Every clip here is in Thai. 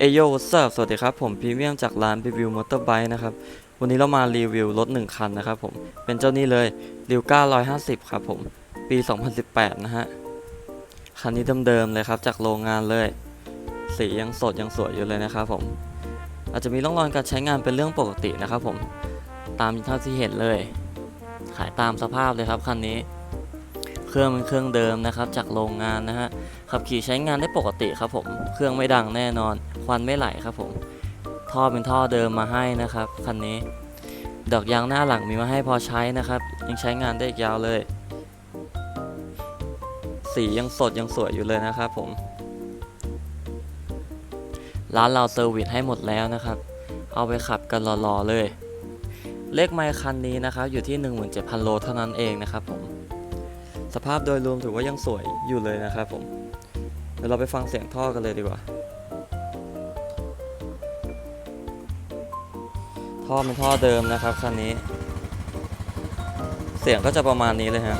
เอโยวัสสวัสดีครับ ผมพรีเมียมจากร้านรีวิวมอเตอร์ไบค์นะครับ วันนี้เรามารีวิวรถ 1 คันนะครับผม เป็นเจ้านี้เลยริวก้า150ครับผม ปี 2018 นะฮะ คันนี้เดิมๆเลยครับ จากโรงงานเลย สียังสดยังสวยอยู่เลยนะครับผม อาจจะมีร่องรอยการใช้งานเป็นเรื่องปกตินะครับผม ตามเท่าที่เห็นเลย ขายตามสภาพเลยครับคันนี้ เครื่องเป็นเครื่องเดิมนะครับจากโรงงานนะฮะขับขี่ใช้งานได้ปกติครับผมเครื่องไม่ดังแน่นอน ควันไม่ไหลครับผมท่อเป็นท่อเดิมมาให้นะครับคันนี้ ดอกยางหน้าหลังมีมาให้พอใช้นะครับ ยังใช้งานได้อีกยาวเลย สียังสดยังสวยอยู่เลยนะครับผมร้านเราเซอร์วิสให้หมดแล้วนะครับ เอาไปขับกันรอๆเลย เลขไมค์คันนี้นะครับ อยู่ที่ 17,000 โลเท่านั้นเองนะครับผม สภาพโดยรวมถือว่ายังสวยอยู่เลยนะครับผม เดี๋ยวเราไปฟังเสียงท่อกันเลยดีกว่า ท่อเป็นท่อเดิมนะครับคันนี้ เสียงก็จะประมาณนี้เลยฮะ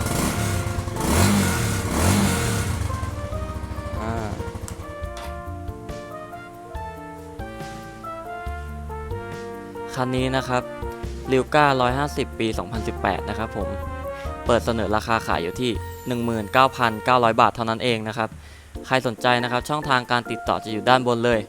คันนี้นะครับริวก้า150 ปี 2018 นะครับผม เปิดเสนอราคาขายอยู่ที่ 19,900 บาทเท่านั้นเองนะครับ ใครสนใจนะครับช่องทางการติดต่อจะอยู่ด้านบนเลย